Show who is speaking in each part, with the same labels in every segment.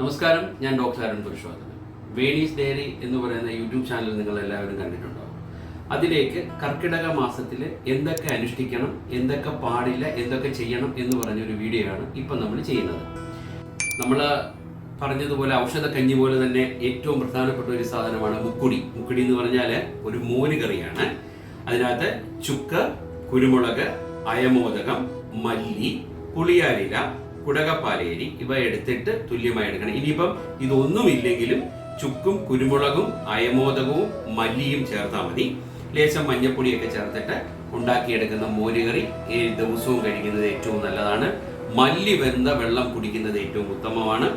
Speaker 1: നമസ്കാരം ഞാൻ ഡോക്ടർ അരുൺ പുരുഷോത്തമൻ. വേണീസ് ഡയറി എന്ന് പറയുന്ന യൂട്യൂബ് ചാനൽ നിങ്ങൾ എല്ലാവരും കണ്ടിട്ടുണ്ടാവും. അതിലേക്ക് കർക്കിടക മാസത്തിൽ എന്തൊക്കെ അനുഷ്ഠിക്കണം എന്തൊക്കെ പാടില്ല എന്തൊക്കെ ചെയ്യണം എന്ന് പറഞ്ഞൊരു വീഡിയോ ആണ് ഇപ്പം നമ്മൾ ചെയ്യുന്നത്. നമ്മൾ പറഞ്ഞതുപോലെ ഔഷധ കഞ്ഞി പോലെ തന്നെ ഏറ്റവും പ്രധാനപ്പെട്ട ഒരു സാധനമാണ് മുക്കുടി. മുക്കുടി എന്ന് പറഞ്ഞാൽ ഒരു മോര് കറിയാണ്. അതിനകത്ത് ചുക്ക് കുരുമുളക് അയമോദകം മല്ലി പുളിയാരില കുടകപ്പാലേരി ഇവ എടുത്തിട്ട് തുല്യമായി എടുക്കണം. ഇനിയിപ്പം ഇതൊന്നുമില്ലെങ്കിലും ചുക്കും കുരുമുളകും അയമോദകവും മല്ലിയും ചേർത്താൽ മതി. ലേശം മഞ്ഞപ്പൊടിയൊക്കെ ചേർത്തിട്ട് ഉണ്ടാക്കിയെടുക്കുന്ന മോരുകറി ഏഴ് ദിവസവും കഴിക്കുന്നത് ഏറ്റവും നല്ലതാണ്. മല്ലി വെന്ത വെള്ളം കുടിക്കുന്നത് ഏറ്റവും ഉത്തമമാണ്.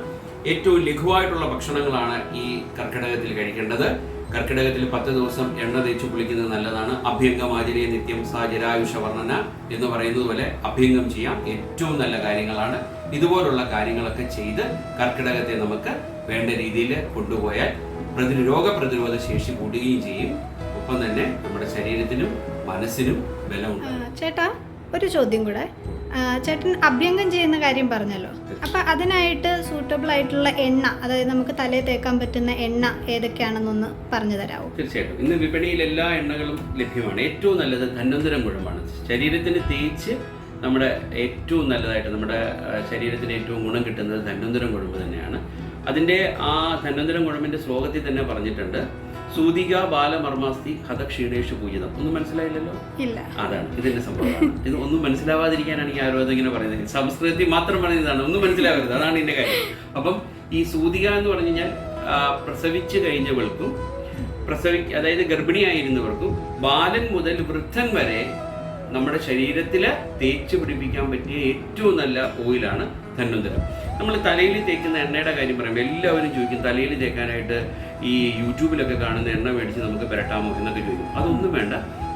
Speaker 1: ഏറ്റവും ലഘുവായിട്ടുള്ള ഭക്ഷണങ്ങളാണ് ഈ കർക്കിടകത്തിൽ കഴിക്കേണ്ടത്. കർക്കിടകത്തിൽ പത്ത് ദിവസം എണ്ണ തേച്ച് കുളിക്കുന്നത് നല്ലതാണ്. അഭ്യംഗമാചരിയ നിത്യം സാജരായുഷ വർണന എന്ന് പറയുന്നത് പോലെ അഭ്യംഗം ചെയ്യാം. ഏറ്റവും നല്ല കാര്യങ്ങളാണ്. ഇതുപോലുള്ള കാര്യങ്ങളൊക്കെ ചെയ്ത് കർക്കിടകത്തെ നമുക്ക് വേണ്ട രീതിയിൽ കൊണ്ടുപോയാൽ പ്രതി രോഗപ്രതിരോധ ശേഷി കൂടുകയും ചെയ്യും. ഒപ്പം തന്നെ നമ്മുടെ ശരീരത്തിനും മനസ്സിനും ബലമുണ്ട്
Speaker 2: ചേട്ടാ ഒരു ചോദ്യം കൂടെ. ചേട്ടൻ അഭ്യംഗം ചെയ്യുന്ന കാര്യം പറഞ്ഞല്ലോ. അപ്പൊ അതിനായിട്ട് സൂട്ടബിൾ ആയിട്ടുള്ള എണ്ണ അതായത് നമുക്ക് തലയിൽ തേക്കാൻ പറ്റുന്ന എണ്ണ ഏതൊക്കെയാണെന്നൊന്ന് പറഞ്ഞു തരാമോ
Speaker 1: തീർച്ചയായിട്ടും. ഇന്ന് വിപണിയിൽ എല്ലാ എണ്ണകളും ലഭ്യമാണ്. ഏറ്റവും നല്ലത് ധന്വന്തരം കുഴമ്പാണ് ശരീരത്തിന് തേച്ച് നമ്മുടെ ഏറ്റവും നല്ലതായിട്ട് നമ്മുടെ ശരീരത്തിന് ഏറ്റവും ഗുണം കിട്ടുന്നത് ധന്വന്തരം കുഴമ്പ് തന്നെയാണ്. അതിന്റെ ആ ധന്വന്തരം കുഴമ്പിന്റെ ശ്ലോകത്തിൽ തന്നെ പറഞ്ഞിട്ടുണ്ട്. സൂതിക ബാലമർമാസ്തി ഹതക്ഷീണേഷു പൂജിതം. ഒന്നും മനസ്സിലായില്ലല്ലോ?
Speaker 2: ഇല്ല.
Speaker 1: അതാണ്. ഇതിന്റെ സംഭവം ഇത് ഒന്നും മനസ്സിലാവാതിരിക്കാനാണ് ഈ ആരോഗ്യം ഇങ്ങനെ പറയുന്നത്. സംസ്കൃതി മാത്രം പറയുന്നതാണ് ഒന്നും മനസ്സിലാവരുത്. അതാണ് ഇതിന്റെ കാര്യം. അപ്പം ഈ സൂതിക എന്ന് പറഞ്ഞു കഴിഞ്ഞാൽ പ്രസവിച്ചു കഴിഞ്ഞവൾക്കും പ്രസവി അതായത് ഗർഭിണിയായിരുന്നവർക്കും ബാലൻ മുതൽ വൃദ്ധൻ വരെ നമ്മുടെ ശരീരത്തിൽ തേച്ച് പിടിപ്പിക്കാൻ പറ്റിയ ഏറ്റവും നല്ല ഓയിലാണ് ധന്വന്തരം. നമ്മൾ തലയിൽ തേക്കുന്ന എണ്ണയുടെ കാര്യം പറയുമ്പോൾ എല്ലാവരും ചോദിക്കും തലയിൽ തേക്കാനായിട്ട് ഈ യൂട്യൂബിലൊക്കെ കാണുന്ന എണ്ണ മേടിച്ച് നമുക്ക് പുരട്ടാമോ എന്നൊക്കെ ചോദിക്കും. അതൊന്നും വേണ്ട.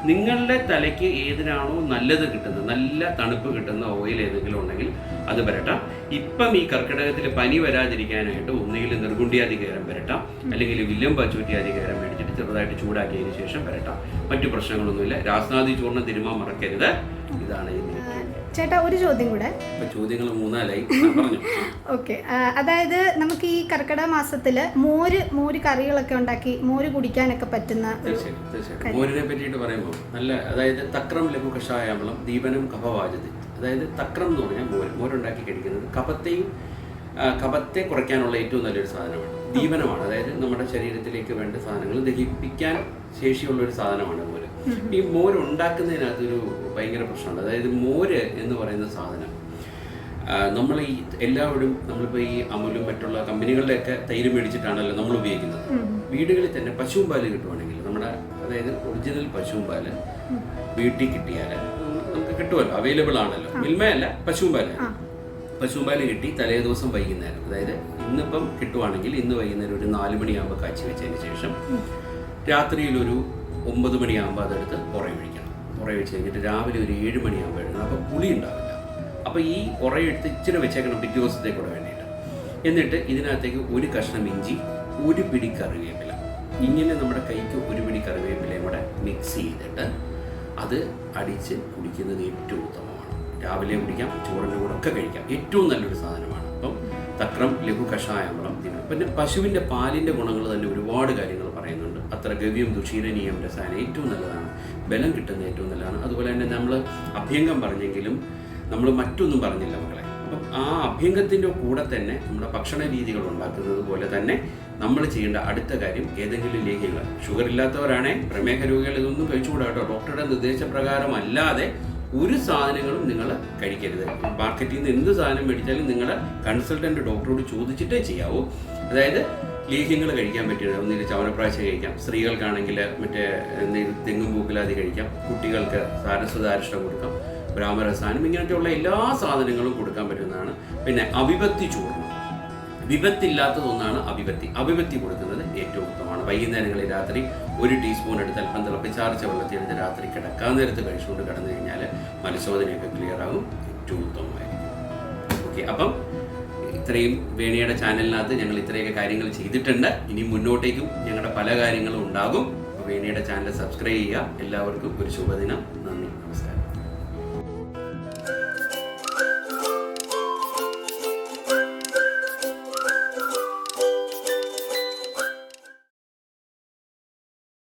Speaker 1: നിങ്ങളുടെ തലയ്ക്ക് ഏതിനാണോ നല്ലത് കിട്ടുന്നത് നല്ല തണുപ്പ് കിട്ടുന്ന ഓയിൽ ഏതെങ്കിലും ഉണ്ടെങ്കിൽ അത് പുരട്ടാം. ഇപ്പം ഈ കർക്കിടകത്തിൽ പനി വരാതിരിക്കാനായിട്ട് ഒന്നുകിൽ നിർഗുണ്ടിയാധികാരം പുരട്ടാം അല്ലെങ്കിൽ വില്യം പച്ചൂറ്റിയാധികാരം ചെറുതായിട്ട് ചൂടാക്കിയതിന് ശേഷം വരട്ട. മറ്റു പ്രശ്നങ്ങളൊന്നുമില്ല. രാസ്നാദി ചൂർണം തിരുമാൻ മറക്കരുത്. ഇതാണ്
Speaker 2: ചേട്ടാ ഒരു ചോദ്യം കൂടെ.
Speaker 1: ചോദ്യങ്ങൾ മൂന്നാലായി. പറഞ്ഞു.
Speaker 2: ഓക്കെ. അതായത് നമുക്ക് ഈ കർക്കിടക മാസത്തിൽ മോര് മോര് കറികളൊക്കെ ഉണ്ടാക്കി മോര് കുടിക്കാനൊക്കെ പറ്റുന്ന
Speaker 1: മോരിനെ പറ്റിയിട്ട് പറയുമ്പോൾ നല്ല അതായത് തക്രം ലഘു കഷായാമ്പളം ദീപനം കഫവാചതി. അതായത് തക്രം എന്ന് പറഞ്ഞാൽ മോര്. മോരുണ്ടാക്കി കഴിക്കുന്നത് കഫത്തെയും ആ, കഫത്തെ കുറയ്ക്കാനുള്ള ഏറ്റവും നല്ലൊരു സാധനമാണ്. ദീപനമാണ്. അതായത് നമ്മുടെ ശരീരത്തിലേക്ക് വേണ്ട സാധനങ്ങൾ ദഹിപ്പിക്കാൻ ശേഷിയുള്ള ഒരു സാധനമാണ് മോര്. ഈ മോര് ഉണ്ടാക്കുന്നതിനകത്തൊരു ഭയങ്കര പ്രശ്നമുണ്ട്. അതായത് മോര് എന്ന് പറയുന്ന സാധനം നമ്മൾ ഈ എല്ലാവരും നമ്മളിപ്പോൾ ഈ അമുലും മറ്റുള്ള കമ്പനികളുടെയൊക്കെ തൈര് മേടിച്ചിട്ടാണല്ലോ നമ്മൾ ഉപയോഗിക്കുന്നത്. വീടുകളിൽ തന്നെ പശുവും പാൽ കിട്ടുവാണെങ്കിൽ നമ്മുടെ അതായത് ഒറിജിനൽ പശുവും പാൽ വീട്ടിൽ കിട്ടിയാൽ നമുക്ക് കിട്ടുമല്ലോ അവൈലബിൾ ആണല്ലോ. മിൽമയല്ല പശുവും പാൽ പാൽ കിട്ടി തലേ ദിവസം വൈകുന്നേരം. അതായത് ഇന്നിപ്പം കിട്ടുവാണെങ്കിൽ ഇന്ന് വൈകുന്നേരം ഒരു നാല് മണിയാകുമ്പോൾ കാച്ചി വെച്ചതിന് ശേഷം രാത്രിയിൽ ഒരു ഒമ്പത് മണിയാകുമ്പോൾ അതെടുത്ത് ഉറയൊഴിക്കണം ഉറയൊഴിച്ച് കഴിഞ്ഞിട്ട് രാവിലെ ഒരു ഏഴ് മണിയാകുമ്പോൾ എഴുതണം അപ്പോൾ പുളി ഉണ്ടാവില്ല. അപ്പോൾ ഈ ഉറയെടുത്ത് ഇച്ചിരി വെച്ചേക്കണം പിറ്റേ ദിവസത്തേക്കൂടെ വേണ്ടിയിട്ട്. എന്നിട്ട് ഇതിനകത്തേക്ക് ഒരു കഷ്ണം ഇഞ്ചി ഒരു പിടി കറിവേപ്പില. ഇങ്ങനെ നമ്മുടെ കൈക്ക് ഒരു പിടി കറിവേപ്പിലയും കൂടെ മിക്സ് ചെയ്തിട്ട് അത് അടിച്ച് കുടിക്കുന്നത് ഏറ്റവും ഉത്തമമാണ്. രാവിലെ കുടിക്കാം ചോറിന്റെ കൂടെ ഒക്കെ കഴിക്കാം. ഏറ്റവും നല്ലൊരു സാധനമാണ്. അപ്പം തക്രം ലഘു കഷായമളം ഇതിന്. പിന്നെ പശുവിന്റെ പാലിന്റെ ഗുണങ്ങൾ തന്നെ ഒരുപാട് കാര്യങ്ങൾ പറയുന്നുണ്ട്. അത്ര ഗവ്യം ദുഷീരനീയം രസായനം ഏറ്റവും നല്ലതാണ്. ബലം കിട്ടുന്ന ഏറ്റവും നല്ലതാണ്. അതുപോലെ തന്നെ നമ്മൾ അഭ്യംഗം പറഞ്ഞെങ്കിലും നമ്മൾ മറ്റൊന്നും പറഞ്ഞില്ല മക്കളെ. അപ്പം ആ അഭ്യംഗത്തിന്റെ കൂടെ തന്നെ നമ്മുടെ ഭക്ഷണ രീതികൾ ഉണ്ടാക്കുന്നത് പോലെ തന്നെ നമ്മൾ ചെയ്യേണ്ട അടുത്ത കാര്യം ഏതെങ്കിലും ലേഖ്യങ്ങൾ ഷുഗർ ഇല്ലാത്തവരാണെ പ്രമേഹ രോഗികൾ ഇതൊന്നും കഴിച്ചുകൂടാ കേട്ടോ. ഡോക്ടറുടെ നിർദ്ദേശപ്രകാരം അല്ലാതെ ഒരു സാധനങ്ങളും നിങ്ങൾ കഴിക്കരുത്. മാർക്കറ്റിൽ നിന്ന് എന്ത് സാധനം മേടിച്ചാലും നിങ്ങൾ കൺസൾട്ടന്റ് ഡോക്ടറോട് ചോദിച്ചിട്ടേ ചെയ്യാവൂ. അതായത് ലേഹ്യങ്ങൾ കഴിക്കാൻ പറ്റില്ല. ഒന്നിൽ ചവനപ്രാശ കഴിക്കാം. സ്ത്രീകൾക്കാണെങ്കിൽ മറ്റേ എന്തെങ്കിലും തെങ്ങും പൂക്കിലാതി കഴിക്കാം. കുട്ടികൾക്ക് സാരസ്വതാരിഷ്ടം കൊടുക്കാം. ബ്രാഹ്മരസാനം ഇങ്ങനെയൊക്കെയുള്ള എല്ലാ സാധനങ്ങളും കൊടുക്കാൻ പറ്റുന്നതാണ്. പിന്നെ അവിഭക്തി ചൂർണം വിപത്തില്ലാത്തതൊന്നാണ് അഭിപത്തി അഭിപത്തി കൊടുക്കുന്നത് ഏറ്റവും ഉത്തമമാണ്. വൈകുന്നേരങ്ങളിൽ രാത്രി ഒരു ടീസ്പൂൺ എടുത്ത് അല്പം തിളപ്പിച്ചാർച്ച വെള്ളത്തിൽ എടുത്ത് രാത്രി കിടക്കാൻ നേരത്ത് കഴിച്ചുകൊണ്ട് കടന്നു കഴിഞ്ഞാൽ മലശോധനയൊക്കെ ക്ലിയർ ആകും ഏറ്റവും ഉത്തമമായിരിക്കും. ഓക്കെ അപ്പം ഇത്രയും വേണിയുടെ ചാനലിനകത്ത് ഞങ്ങൾ ഇത്രയൊക്കെ കാര്യങ്ങൾ ചെയ്തിട്ടുണ്ട്. ഇനി മുന്നോട്ടേക്കും ഞങ്ങളുടെ പല കാര്യങ്ങളും ഉണ്ടാകും. വേണിയുടെ ചാനൽ സബ്സ്ക്രൈബ് ചെയ്യുക. എല്ലാവർക്കും ഒരു ശുഭദിനം.